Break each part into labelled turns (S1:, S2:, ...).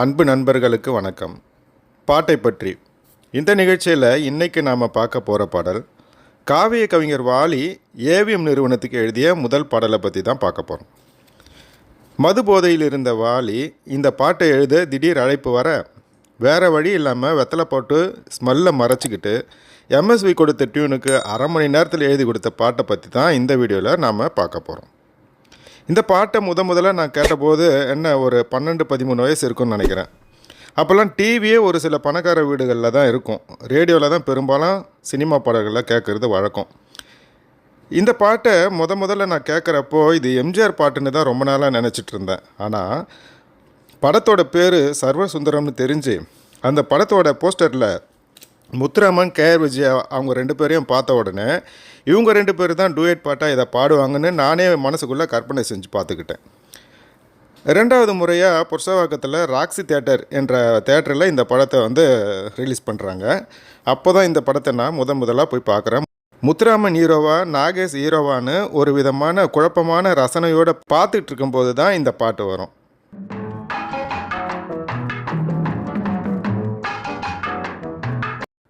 S1: அன்பு நண்பர்களுக்கு வணக்கம். பாட்டை பற்றி. இந்த நிகழ்ச்சியில் இன்றைக்கு நாம் பார்க்க போகிற பாடல் காவிய கவிஞர் வாலி ஏவிஎம் நிறுவனத்துக்கு எழுதிய முதல் பாடலை பற்றி தான் பார்க்க போகிறோம் மது போதையில் இருந்த வாலி இந்த பாட்டை எழுத திடீர் அழைப்பு வர வேறு வழி இல்லாமல் வெத்தலை போட்டு ஸ்மெல்லை மறைச்சிக்கிட்டு எம்எஸ்வி கொடுத்த டியூனுக்கு அரை மணி நேரத்தில் எழுதி கொடுத்த பாட்டை பற்றி தான் இந்த வீடியோவில் நாம் பார்க்க போகிறோம் இந்த பாட்டை முத முதல்ல நான் கேட்டபோது என்ன ஒரு பன்னெண்டு பதிமூணு வயசு இருக்கும்னு நினைக்கிறேன். அப்போல்லாம் டிவியே ஒரு சில பணக்கார வீடுகளில் தான் இருக்கும். ரேடியோவில் தான் பெரும்பாலும் சினிமா பாடல்களில் கேட்குறது வழக்கம். இந்த பாட்டை முத முதல்ல நான் கேட்குறப்போ இது எம்ஜிஆர் பாட்டுன்னு தான் ரொம்ப நாளாக நினச்சிட்டு இருந்தேன். ஆனால் படத்தோட பேர் சர்வசுந்தரம்னு தெரிஞ்சு அந்த படத்தோட போஸ்டரில் முத்துராமன் கேஆர் விஜயா அவங்க ரெண்டு பேரையும் பார்த்த உடனே இவங்க ரெண்டு பேர் தான் டூயட் பாட்டாக இதை பாடுவாங்கன்னு நானே மனசுக்குள்ளே கற்பனை செஞ்சு பார்த்துக்கிட்டேன். ரெண்டாவது முறையாக புருஷவாக்கத்தில் ராக்ஸி தேட்டர் என்ற தேட்டரில் இந்த படத்தை வந்து ரிலீஸ் பண்ணுறாங்க அப்போ தான் இந்த படத்தை நான் முதன் முதலாக போய் பார்க்குறேன். முத்துராமன் ஹீரோவா நாகேஷ் ஹீரோவான்னு ஒரு விதமான குழப்பமான ரசனையோடு பார்த்துட்டு இருக்கும்போது தான் இந்த பாட்டு வரும்.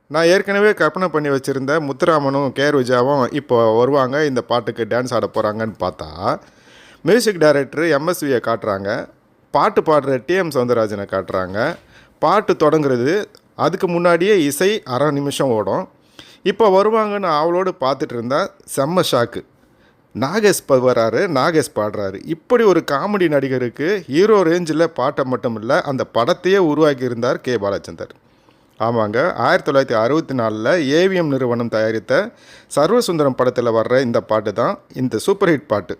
S1: நான் ஏற்கனவே கற்பனை பண்ணி வச்சுருந்த முத்துராமனும் கேர் விஜயாவும் இப்போ வருவாங்க. இந்த பாட்டுக்கு டான்ஸ் ஆட போகிறாங்கன்னு பார்த்தா மியூசிக் டைரக்டர் எம்எஸ்வியை காட்டுறாங்க. பாட்டு பாடுற டிஎம் சவுந்தரராஜனை காட்டுறாங்க. பாட்டு தொடங்குறது அதுக்கு முன்னாடியே இசை அரை நிமிஷம் ஓடும். இப்போ வருவாங்கன்னு அவளோடு பார்த்துட்டு இருந்தா செம்ம ஷாக்கு நாகேஷ் ப- வராரு நாகேஷ் பாடுறாரு. இப்படி ஒரு காமெடி நடிகருக்கு ஹீரோ ரேஞ்சில் பாட்டை மட்டும் இல்லை அந்த படத்தையே உருவாக்கியிருந்தார் கே. பாலச்சந்தர். ஆமாங்க. ஆயிரத்தி தொள்ளாயிரத்தி அறுபத்தி நாலில் ஏவிஎம் நிறுவனம் தயாரித்த சர்வசுந்தரம் படத்தில் வர்ற இந்த பாட்டு தான் இந்த சூப்பர் ஹிட் பாட்டு.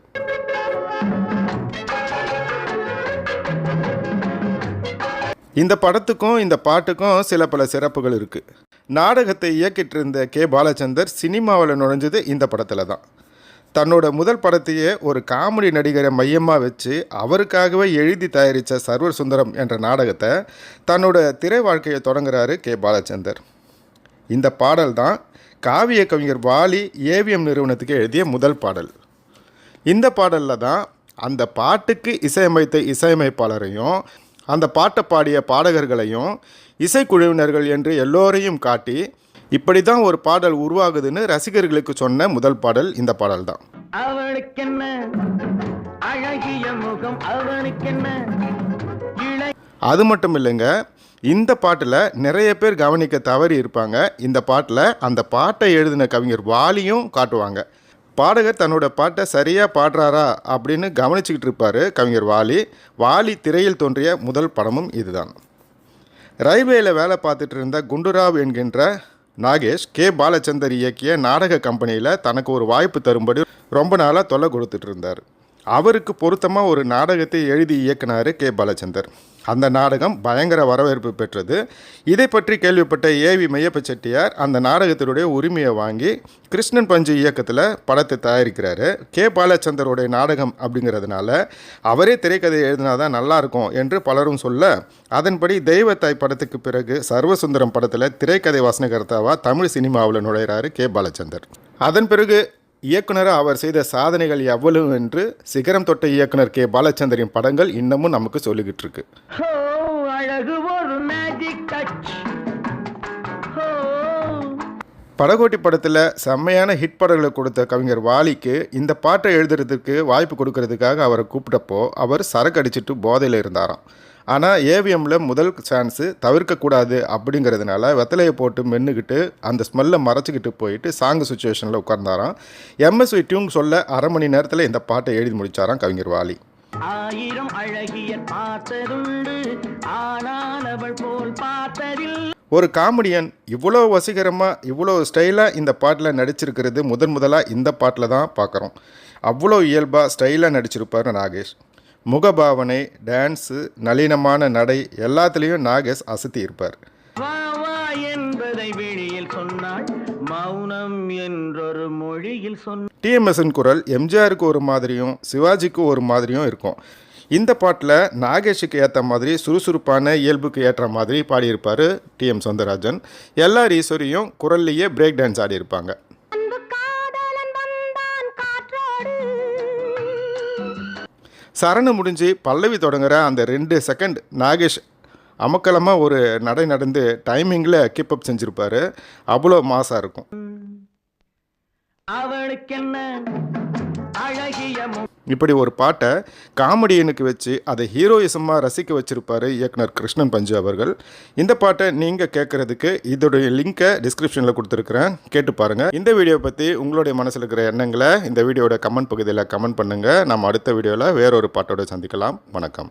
S1: இந்த படத்துக்கும் இந்த பாட்டுக்கும் சில பல சிறப்புகள் இருக்குது நாடகத்தை இயக்கிட்டு இருந்த கே. பாலச்சந்தர் சினிமாவில் நுழைஞ்சது இந்த படத்தில் தான். தன்னோட முதல் படத்தையே ஒரு காமெடி நடிகரை மையமாக வச்சு அவருக்காகவே எழுதி தயாரித்த சர்வர் சுந்தரம் என்ற நாடகத்தை தன்னோட திரை வாழ்க்கையை தொடங்குறாரு கே. பாலச்சந்தர். இந்த பாடல் தான் காவிய கவிஞர் வாலி ஏவிஎம் நிறுவனத்துக்கு எழுதிய முதல் பாடல். இந்த பாடலில் தான் அந்த பாட்டுக்கு இசையமைத்த இசையமைப்பாளரையும் அந்த பாட்டை பாடிய பாடகர்களையும் இசைக்குழுவினர்கள் என்று எல்லோரையும் காட்டி இப்படி தான் ஒரு பாடல் உருவாகுதுன்னு ரசிகர்களுக்கு சொன்ன முதல் பாடல் இந்த பாடல் தான் அது மட்டும் இல்லைங்க இந்த பாட்டில் நிறைய பேர் கவனிக்க தவறி இருப்பாங்க. இந்த பாட்டில் அந்த பாட்டை எழுதின கவிஞர் வாலியும் காட்டுவாங்க. பாடகர் தன்னோட பாட்டை சரியாக பாடுறாரா அப்படின்னு கவனிச்சுக்கிட்டு இருப்பார் கவிஞர் வாலி. வாலி திரையில் தோன்றிய முதல் படமும் இதுதான். ரயில்வேயில் வேலை பார்த்துட்டு இருந்த குண்டுராவ் என்கின்ற நாகேஷ் கே. பாலச்சந்தர் இயக்கிய நாடக கம்பெனியில் தனக்கு ஒரு வாய்ப்பு தரும்படி ரொம்ப நாளாக தொல்லை கொடுத்துட்டு இருந்தார். அவருக்கு பொருத்தமாக ஒரு நாடகத்தை எழுதி இயக்குனார் கே. பாலச்சந்தர். அந்த நாடகம் பயங்கர வரவேற்பு பெற்றது. இதை பற்றி கேள்விப்பட்ட ஏவி மையப்ப செட்டியார் அந்த நாடகத்தினுடைய உரிமையை வாங்கி கிருஷ்ணன் பஞ்சு இயக்கத்தில் படத்தை தயாரிக்கிறாரு. கே. பாலச்சந்தருடைய நாடகம் அப்படிங்கிறதுனால அவரே திரைக்கதை எழுதினாதான் நல்லாயிருக்கும் என்று பலரும் சொல்ல அதன்படி தெய்வத்தாய் படத்துக்கு பிறகு சர்வசுந்தரம் படத்தில் திரைக்கதை வசனகர்த்தாவாக தமிழ் சினிமாவில் நுழைகிறாரு கே. பாலச்சந்தர். அதன் பிறகு இயக்குனராக அவர் செய்த சாதனைகள் எவ்வளவு என்று சிகரம் தொட்ட இயக்குனர் கே. பாலச்சந்தரின் படங்கள் இன்னமும் நமக்கு சொல்லிக்கிட்டு இருக்கு. படகோட்டி படத்தில் செம்மையான ஹிட் படங்களை கொடுத்த கவிஞர் வாலிக்கு இந்த பாட்டை எழுதுறதுக்கு வாய்ப்பு கொடுக்கறதுக்காக அவரை கூப்பிட்டப்போ அவர் சரக்கு அடிச்சிட்டு போதையில் இருந்தாராம். ஆனால் ஏவிஎம்மில் முதல் சான்ஸு தவிர்க்கக்கூடாது அப்படிங்கிறதுனால வெத்தலையை போட்டு மென்னுக்கிட்டு அந்த ஸ்மெல்லை மறைச்சிக்கிட்டு போயிட்டு சாங் சுச்சுவேஷனில் உட்கார்ந்தாராம். எம்எஸ்வி டியூன் சொல்ல அரை மணி நேரத்தில் இந்த பாட்டை எழுதி முடிச்சாராம் கவிஞர் வாலி.
S2: ஆயிரம் அழகியர் பார்த்ததுண்டு ஆனால் அவள் போல் பார்த்ததில்
S1: ஒரு காமெடியன் இவ்வளோ வசீகரமாக இவ்வளோ ஸ்டைலாக இந்த பாட்டில் நடிச்சிருக்கிறது முதன் முதலாக இந்த பாட்டில் தான் பார்க்குறோம். அவ்வளோ இயல்பாக ஸ்டைலாக நடிச்சிருப்பார் நாகேஷ். முகபாவனை டான்ஸு நளினமான நடை எல்லாத்துலேயும் நாகேஷ் அசத்தி இருப்பார்.
S2: என்பதை வெளியில் சொன்னாள் மௌனம் என்றொரு மொழியில் சொன்ன
S1: டிஎம்எஸ்என் குரல் எம்ஜிஆருக்கு ஒரு மாதிரியும் சிவாஜிக்கு ஒரு மாதிரியும் இருக்கும். இந்த பாட்டில் நாகேஷுக்கு ஏற்ற மாதிரி சுறுசுறுப்பான இயல்புக்கு ஏற்ற மாதிரி பாடியிருப்பார் டிஎம் சௌந்தரராஜன் எல்லார் ஈஸ்வரியும் குரல்லையே பிரேக் டான்ஸ் ஆடியிருப்பாங்க. சரணு முடிஞ்சு பல்லவி தொடங்குற அந்த ரெண்டு செகண்ட் நாகேஷ் அமக்கலமாக ஒரு நடை நடந்து டைமிங்கில் கீப்பப் செஞ்சுருப்பாரு. அவ்வளோ மாசாக இருக்கும்.
S2: அவளுக்கென்ன அழகிய
S1: இப்படி ஒரு பாட்டை காமெடியனுக்கு வச்சு அதை ஹீரோயிசமாக ரசிக்க வச்சுருப்பார் இயக்குனர் கிருஷ்ணன் பஞ்சு அவர்கள். இந்த பாட்டை நீங்கள் கேட்குறதுக்கு இதோடைய லிங்கை டிஸ்கிரிப்ஷனில் கொடுத்துருக்குறேன். கேட்டு பாருங்கள் இந்த வீடியோ பற்றி உங்களுடைய மனசில் இருக்கிற எண்ணங்களை இந்த வீடியோட கமெண்ட் பகுதியில் கமெண்ட் பண்ணுங்கள் நம்ம அடுத்த வீடியோவில் வேறொரு பாட்டோட சந்திக்கலாம். வணக்கம்.